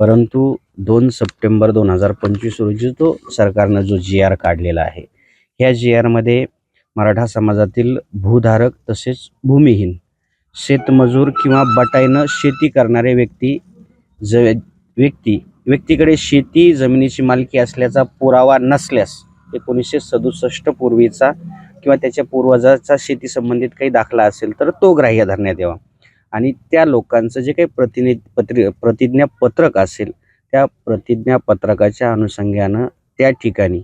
परंतु दोन सप्टेंबर दोन हजार पंचवीस रोजी तो सरकारनं जो जी आर काढलेला आहे ह्या जी आरमध्ये मराठा समाजातील भूधारक तसेच भूमिहीन शेतमजूर किंवा बटाईनं शेती करणारे व्यक्ती ज व्यक्ती व्यक्तीकडे शेती जमिनीची मालकी असल्याचा पुरावा नसल्यास एकोणीसशे सदुसष्ट पूर्वीचा किंवा त्याच्या पूर्वजाचा शेती संबंधित काही दाखला असेल तर तो ग्राह्य धरण्यात यावा. आणि त्या लोकांचं जे काही प्रतिनिध पत्र प्रतिज्ञापत्रक असेल त्या प्रतिज्ञापत्रकाच्या अनुषंगानं त्या ठिकाणी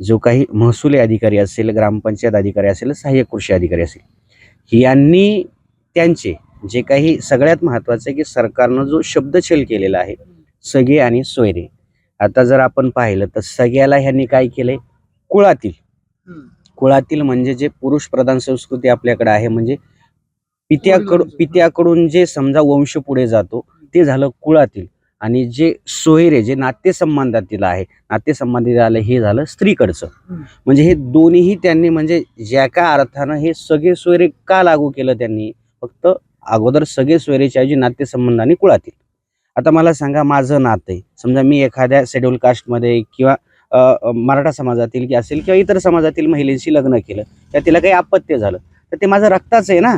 जो काही महसुली अधिकारी असेल ग्रामपंचायत अधिकारी असेल सहाय्यक कृषी अधिकारी असेल यांनी त्यांचे जे काही सगळ्यात महत्त्वाचं आहे की सरकारनं जो शब्दछेल केलेला आहे सगळे आणि सोयरे. आता जर आपण पाहिलं तर सगळ्याला ह्यांनी काय केलंय? कुळातील. कुळातील म्हणजे जे पुरुष प्रधान संस्कृती आपल्याकडे आहे म्हणजे पित्याकडून पित्याकडून जे समजा वंश पुढे जातो ते झालं कुळातील. आणि जे सोयरे जे नातेसंबंधातील आहे नातेसंबंधित आलं हे झालं स्त्रीकडचं. म्हणजे हे दोन्हीही त्यांनी म्हणजे ज्या का अर्थानं हे सगळे सोयरे का लागू केलं त्यांनी? फक्त अगोदर सगळे सोयरेच्या ऐवजी नातेसंबंध आणि कुळातील. आता मला सांगा माझं नातं आहे. समजा मी एखाद्या शेड्यूल कास्टमध्ये किंवा मराठा समाजातील की असेल किंवा इतर समाजातील महिलेशी लग्न केलं तर तिला काही अपत्य झालं तर ते माझं रक्ताचं आहे ना.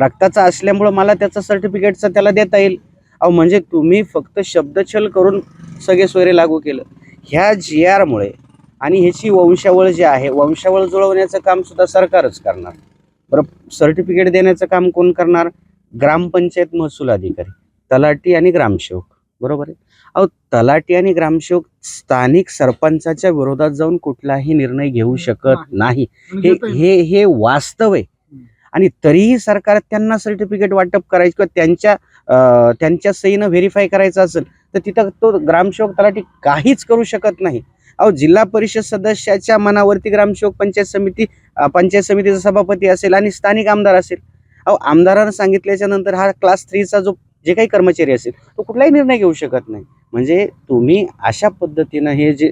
रक्ताचं असल्यामुळं मला त्याचं सर्टिफिकेटचं त्याला देता येईल. अहो म्हणजे तुम्ही फक्त शब्दछल करून सगळे सोयरे लागू केलं. ह्या जी आरमुळे आणि ह्याची वंशावळ जी आहे वंशावळ जुळवण्याचं काम सुद्धा सरकारच करणार. बरं सर्टिफिकेट देण्याचं काम कोण करणार? ग्रामपंचायत महसूल अधिकारी तलाठी आणि ग्रामसेवक. बरोबर आहे? अहो तलाठी आणि ग्रामसेवक स्थानिक सरपंचाच्या विरोधात जाऊन कुठलाही निर्णय घेऊ शकत नाही. म्हणजे हे. हे हे वास्तव आहे. आणि तरीही सरकार त्यांना सर्टिफिकेट वाटप करायचं किंवा त्यांच्या त्यांच्या सहीनं व्हेरीफाय करायचं असेल तर तिथं तो ग्रामसेवक तलाठी काहीच करू शकत नाही. अहो जिल्हा परिषद सदस्याच्या मनावरती ग्रामसेवक पंचायत समिती पंचायत समितीचा सभापती असेल आणि स्थानिक आमदार असेल. अहो आमदारानं सांगितल्याच्या नंतर हा क्लास थ्रीचा जो जे काही कर्मचारी असेल तो कुठलाही निर्णय घेऊ शकत नाही. म्हणजे तुम्ही अशा पद्धतीनं हे जे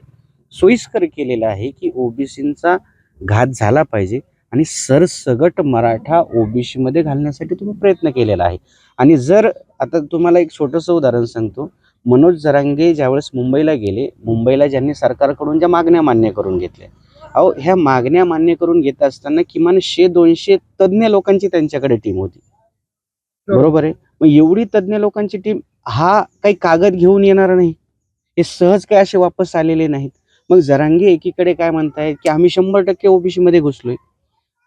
सोयीस्कर केलेलं आहे की ओबीसींचा घात झाला पाहिजे आणि सरसगट मराठा ओबीसी मध्ये घालण्यासाठी तुम्ही प्रयत्न केलेला आहे. आणि जर आता तुम्हाला एक छोटंसं उदाहरण सांगतो. मनोज जरांगे ज्यावेळेस मुंबईला गेले मुंबईला ज्यांनी सरकारकडून ज्या मागण्या मान्य करून घेतल्या. अहो ह्या मागण्या मान्य करून घेत असताना किमान शे दोनशे तज्ज्ञ लोकांची त्यांच्याकडे टीम होती. बरोबर आहे? मग एवढी तज्ज्ञ लोकांची टीम हा काही कागद घेऊन येणार नाही. हे सहज काय असे वापस आलेले नाहीत. मग जरांगे एकीकडे काय म्हणतायत की आम्ही शंभर टक्के ओबीसी मध्ये घुसलोय.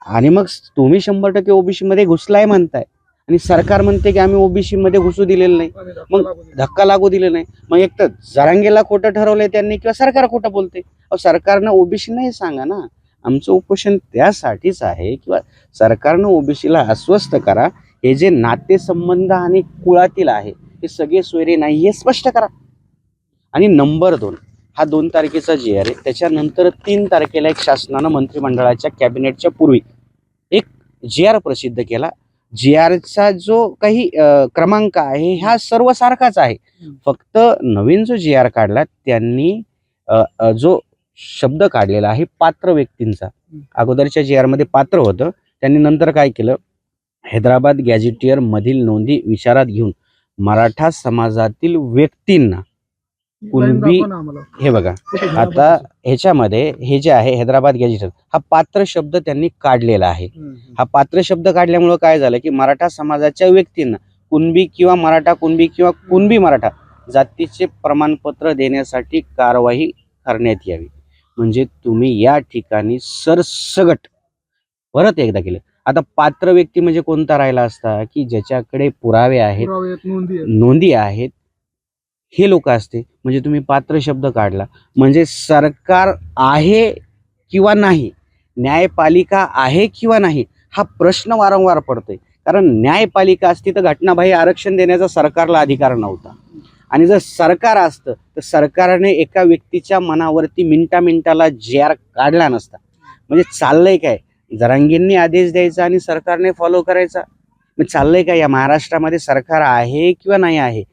आणि मग तुम्ही शंभर टक्के ओबीसीमध्ये घुसलाय म्हणताय. आणि सरकार म्हणते की आम्ही ओबीसीमध्ये घुसू दिलेलं नाही. मग धक्का लागू दिले नाही. मग एक तर जरांगेला खोटं ठरवलंय त्यांनी किंवा सरकार खोटं बोलते अहो सरकारनं ओबीसी हे सांगा ना. आमचं उपोषण त्यासाठीच आहे किंवा सरकारनं ओबीसीला अस्वस्थ करा. हे जे नातेसंबंध आणि कुळातील आहे हे सगळे सोयरे नाही हे स्पष्ट करा. आणि नंबर दोन हा दोन तारखेचा जी आर आहे त्याच्यानंतर तीन तारखेला एक शासनानं मंत्रिमंडळाच्या कॅबिनेटच्या पूर्वी एक जी आर प्रसिद्ध केला. जी आरचा जो काही क्रमांक आहे हा सर्व सारखाच आहे. फक्त नवीन जो जी आर काढला त्यांनी जो शब्द काढलेला आहे पात्र व्यक्तींचा. अगोदरच्या जी मध्ये पात्र होतं. त्यांनी नंतर काय केलं? हैदराबाद गॅझेटियर मधील नोंदी विचारात घेऊन मराठा समाजातील व्यक्तींना कुणबी-. हे बघा आता. ह्याच्यामध्ये हे जे आहे हैदराबाद गॅझेटियर हा पात्र शब्द त्यांनी काढलेला आहे. हा पात्र शब्द काढल्यामुळं काय झालं की मराठा समाजाच्या व्यक्तींना कुणबी किंवा मराठा कुणबी किंवा कुणबी मराठा जातीचे प्रमाणपत्र देण्यासाठी कारवाई करण्यात यावी म्हणजे तुम्ही या ठिकाणी सरसगट परत एकदा केलं आता पात्र व्यक्ती म्हणजे कोणता राहिला असता की ज्याच्याकडे पुरावे आहेत. नोंदी आहेत हे लोक असते. म्हणजे तुम्ही पात्र शब्द काढला. म्हणजे सरकार आहे किंवा नाही न्यायपालिका आहे किंवा नाही हा प्रश्न वारंवार पडतोय. कारण न्यायपालिका असती तर घटनाबाह्य आरक्षण देण्याचा सरकारला अधिकार नव्हता. आणि जर सरकार असतं तर सरकारने एका व्यक्तीच्या मनावरती मिनटा मिनटाला जे आर काढला नसता. म्हणजे चाललंय काय? जरांगींनी आदेश द्यायचा आणि सरकारने फॉलो करायचा. मग चाललंय काय? या महाराष्ट्रामध्ये सरकार आहे किंवा नाही आहे?